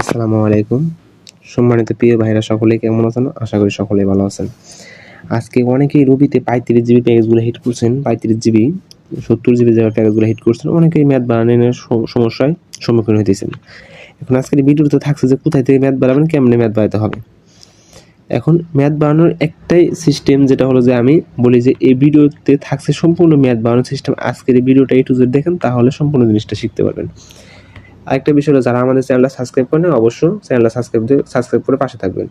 আসসালামু আলাইকুম। সম্মানিত প্রিয় ভাইরা, সকলেই কেমন আছেন? আশা করি সকলেই ভালো আছেন। আজকে অনেকেই রবিতে পঁয়ত্রিশ জিবি প্যাকেজগুলো হিট করছেন, পঁয়ত্রিশ জিবি, সত্তর জিবি যাওয়ার প্যাকেজগুলো হিট করছেন, অনেকেই ম্যাথ বানানোর সমস্যায় সম্মুখীন হইতেছেন। এখন আজকের ভিডিওতে থাকছে যে কোথায় থেকে ম্যাথ বানাবেন কেমনে ম্যাথ বানাতে হবে। এখন ম্যাথ বানানোর একটাই সিস্টেম যেটা হলো যে আমি বলি যে এই ভিডিওতে থাকছে সম্পূর্ণ ম্যাথ বানানোর সিস্টেম আজকের এই ভিডিওটা একটু যদি দেখেন, তাহলে সম্পূর্ণ জিনিসটা শিখতে পারবেন। আরেকটা বিষয় হলো, যারা আমাদের চ্যানেলটা সাবস্ক্রাইব করেন অবশ্যই চ্যানেলটা সাবস্ক্রাইব সাবস্ক্রাইব করে পাশে থাকবেন।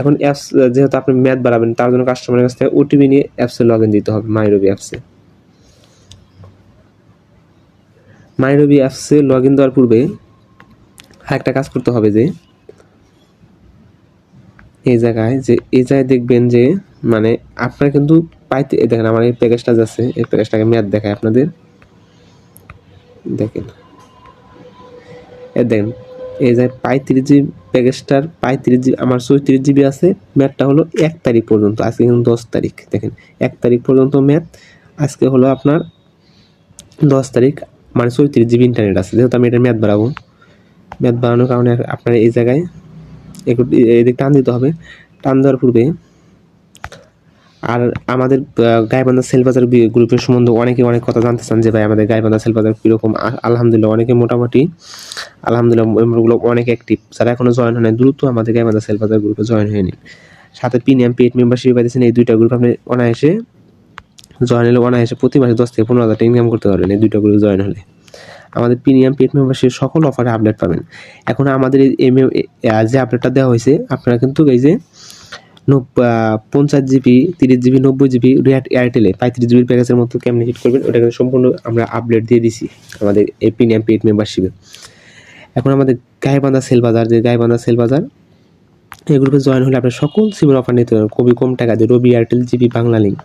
এখন অ্যাপস যেহেতু আপনি ম্যাথ বাড়াবেন, তার জন্য কাস্টমারের কাছ থেকে ওটিপি নিয়ে অ্যাপসে লগ ইন দিতে হবে মাইরবি অ্যাপসে মাইরবি অ্যাপসে লগ ইন দেওয়ার পূর্বে একটা কাজ করতে হবে যে, এই জায়গায় যে, এই জায়গায় দেখবেন যে মানে আপনার কিন্তু পাইতে দেখেন আমার এই প্যাকেজটা যাচ্ছে এই প্যাকেজটাকে ম্যাথ দেখায় আপনাদের। দেখেন। দেখেন, এই যে পঁয়ত্রিশ জিবি প্যাকেজটার পঁয়ত্রিশ জিবি আমার চৌত্রিশ জিবি আছে, ম্যাথটা হলো এক তারিখ পর্যন্ত, আজকে কিন্তু দশ তারিখ, দেখেন, এক তারিখ পর্যন্ত ম্যাথ, আজকে হলো আপনার দশ তারিখ মানে চৌত্রিশ জিবি ইন্টারনেট আছে, যেহেতু আমি এটা ম্যাথ বাড়াবো, ম্যাথ বাড়ানোর কারণে আপনার এই জায়গায় একটু এদিক টান দিতে হবে, টান দেওয়ার পূর্বে আর আমাদের গাইবান্ধা সেলবাজার গ্রুপের সম্বন্ধে অনেকে অনেক কথা জানতে চান যে ভাই আমাদের গাইবান্ধা সেলবাজার কীরকম? আলহামদুলিল্লাহ অনেকে মোটামুটি, আলহামদুলিল্লাহ মেম্বারগুলো অনেক অ্যাক্টিভ যারা এখনও জয়েন হয় নাই, দ্রুত আমাদের গাইবান্ধা সেলবাজার গ্রুপে জয়েন হয়ে নিন। সাথে প্রিমিয়াম পেড মেম্বারশিপ পাইতেছেন এই দুইটা গ্রুপ আপনি অনায়াসে জয়েন হলে অনায়াসে প্রতি মাসে দশ থেকে পনেরো হাজার টাকা ইনকাম করতে পারবেন এই দুইটা গ্রুপে জয়েন হলে। আমাদের প্রিমিয়াম পেড মেম্বারশিপ সকল অফারে আপডেট পাবেন। এখন আমাদের এই যে আপডেটটা দেওয়া হয়েছে, আপনারা কিন্তু এই যে পঞ্চাশ জিবি, তিরিশ জিবি, নব্বই জিবি এয়ারটেলে পঁয়ত্রিশ জিবির প্যাকেজের মতো কেমনি হিট করবেন, ওটা সম্পূর্ণ আমরা আপডেট দিয়ে দিছি আমাদের এই প্রিমিয়াম পেড মেম্বারশিপে এখন আমাদের গায়েবান্ধা সেল বাজার, যে গায়েবান্ধা সেল বাজার, এই গ্রুপে জয়েন হলে আপনার সকল সিমের অফার নিতে পারেন খুবই কম টাকা দিয়ে Robi Airtel GB Banglalink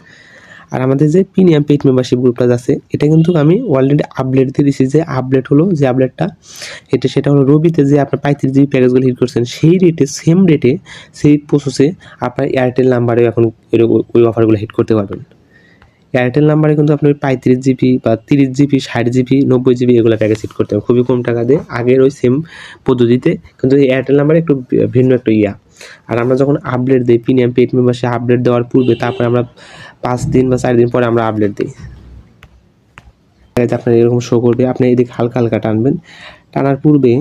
আর আমাদের যে প্রিমিয়াম পেড মেম্বারশিপ গ্রুপটা আছে, এটা কিন্তু আমি অলরেডি আপডেট দিয়ে দিছি যে আপডেট হলো যে আপডেটটা এটা সেটা হলো রবিতে যে আপনার পঁয়ত্রিশ জিবি প্যাকেজগুলো হিট করছেন, সেই রেটে সেম রেটে সেই প্রসেসে আপনার এয়ারটেল নাম্বারে এখন এরকম ওই অফারগুলো হিট করতে পারবেন। এয়ারটেল নাম্বারে কিন্তু আপনি পঁয়ত্রিশ জিবি বা তিরিশ জিবি ষাট জিবি নব্বই জিবি এগুলো প্যাকেজ হিট করতে হবে। খুবই কম টাকা দিয়ে আগের ওই সেম পদ্ধতিতে, কিন্তু এয়ারটেল নাম্বারে একটু ভিন্ন একটা ইয়া। আর আমরা যখন আপডেট দিই প্রিমিয়াম পেড মেম্বারশিপ আপডেট দেওয়ার পূর্বে, তারপরে আমরা পাঁচ দিন বা চার দিন পরে আমরা আপডেট দিই। আপনার এরকম শো করবে, আপনি এদিকে হালকা হালকা টানবেন। টানার পূর্বে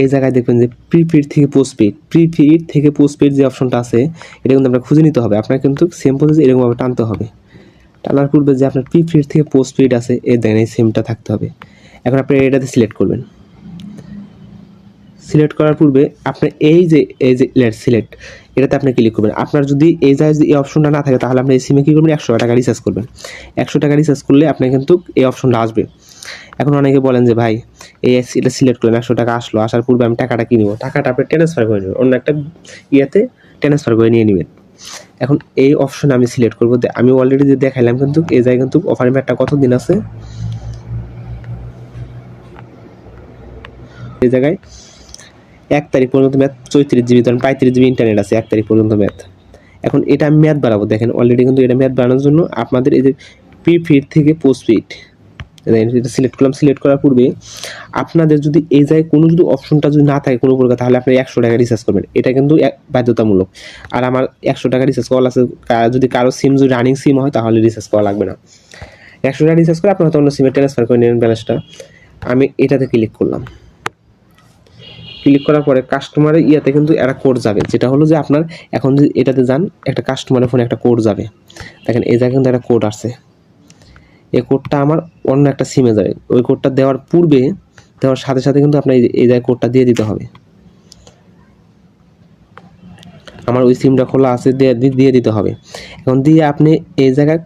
এই জায়গায় দেখবেন যে প্রিপেড থেকে পোস্টপেড প্রিপেড থেকে পোস্টপেড যে অপশনটা আছে, এটা কিন্তু আপনার খুঁজে নিতে হবে। আপনার কিন্তু সেম প্রসেস এরকমভাবে টানতে হবে। টানার পূর্বে যে আপনার প্রিপেড থেকে পোস্টপেড আছে, এই দেখেন এই সেমটা থাকতে হবে। এখন আপনি এটাতে সিলেক্ট করবেন। সিলেক্ট করার পূর্বে আপনি এই যে এই যে লেট সিলেক্ট এটাতে আপনি ক্লিক করবেন। আপনার যদি এই যদি এই অপশনটা না থাকে, তাহলে আপনি এই সিমে কী করবেন? একশো টাকা রিচার্জ করবেন। একশো টাকা রিচার্জ করলে আপনি কিন্তু এই অপশনটা আসবে। এখন অনেকে বলেন যে, ভাই, এই এটা সিলেক্ট করলেন, একশো টাকা আসলো, আসার পূর্বে আমি টাকাটা কিনবো টাকাটা আপনি ট্রান্সফার করে নেবেন। অন্য একটা ইয়েতে ট্রান্সফার করে নিয়ে নেবেন। এখন এই অপশন আমি সিলেক্ট করব। আমি অলরেডি যে দেখাইলাম কিন্তু এই জায়গায় কিন্তু অফার ম্যাটটা কত দিন আছে? এই জায়গায় এক তারিখ পর্যন্ত ম্যাথ চৌত্রিশ জিবি, ধরেন পঁয়ত্রিশ জিবি ইন্টারনেট আছে এক তারিখ পর্যন্ত ম্যাথ। এখন এটা আমি ম্যাথ বাড়াবো, দেখেন অলরেডি কিন্তু এটা ম্যাথ বাড়ানোর জন্য আপনাদের এই যে প্রি ফিড থেকে পোস্ট ফিড এটা সিলেক্ট করলাম সিলেক্ট করার পূর্বে আপনাদের যদি এই জায়গায় কোনো যদি অপশনটা যদি না থাকে কোনো প্রকার, তাহলে আপনি একশো টাকা রিচার্জ করবেন। এটা কিন্তু বাধ্যতামূলক। আর আমার একশো টাকা রিচার্জ করা আছে যদি কারও সিম যদি রানিং সিম হয়, তাহলে রিচার্জ করা লাগবে না। একশো টাকা রিচার্জ করে আপনার হয়তো অন্য সিমে ট্রান্সফার করে নেবেন ব্যালেন্সটা আমি এটাতে ক্লিক করলাম। ক্লিক করার পরে কাস্টমারের ইয়াতে কিন্তু একটা কোড যাবে। যেটা হলো যে আপনার এখন যদি এটাতে যান, একটা কাস্টমারের ফোনে একটা কোড যাবে। দেখেন, এই জায়গায় কিন্তু একটা কোড আসছে। এই কোডটা আমার অন্য একটা সিমে যাবে। ওই কোডটা দেওয়ার পূর্বে, দেওয়ার সাথে সাথে কিন্তু আপনার এই জায়গায় কোডটা দিয়ে দিতে হবে। আমার ওই সিমটা খোলা আছে, দিয়ে দিয়ে দিতে হবে। এখন দিয়ে আপনি এই জায়গায়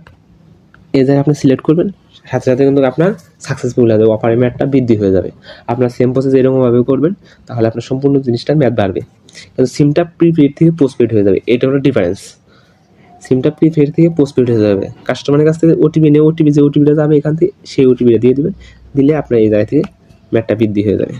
এই জায়গায় আপনি সিলেক্ট করবেন। সাথে সাথে কিন্তু আপনার সাকসেসফুল হয়ে যাবে অফারের ম্যাটটা বৃদ্ধি হয়ে যাবে। আপনার সেম প্রসেস এরকমভাবে করবেন, তাহলে আপনার সম্পূর্ণ জিনিসটার ম্যাথ বাড়বে। কিন্তু সিমটা প্রিপেড থেকে পোস্টপেড হয়ে যাবে, এটা হলো ডিফারেন্স সিমটা প্রিপেড থেকে পোস্টপেড হয়ে যাবে। কাস্টমারের কাছ থেকে ওটিপি নিয়ে ওটিপি যে ওটিপিটা যাবে এখান থেকে, সেই ওটিপিটা দিয়ে দেবেন দিলে আপনার এই জায়গা থেকে ম্যাটটা বৃদ্ধি হয়ে যাবে।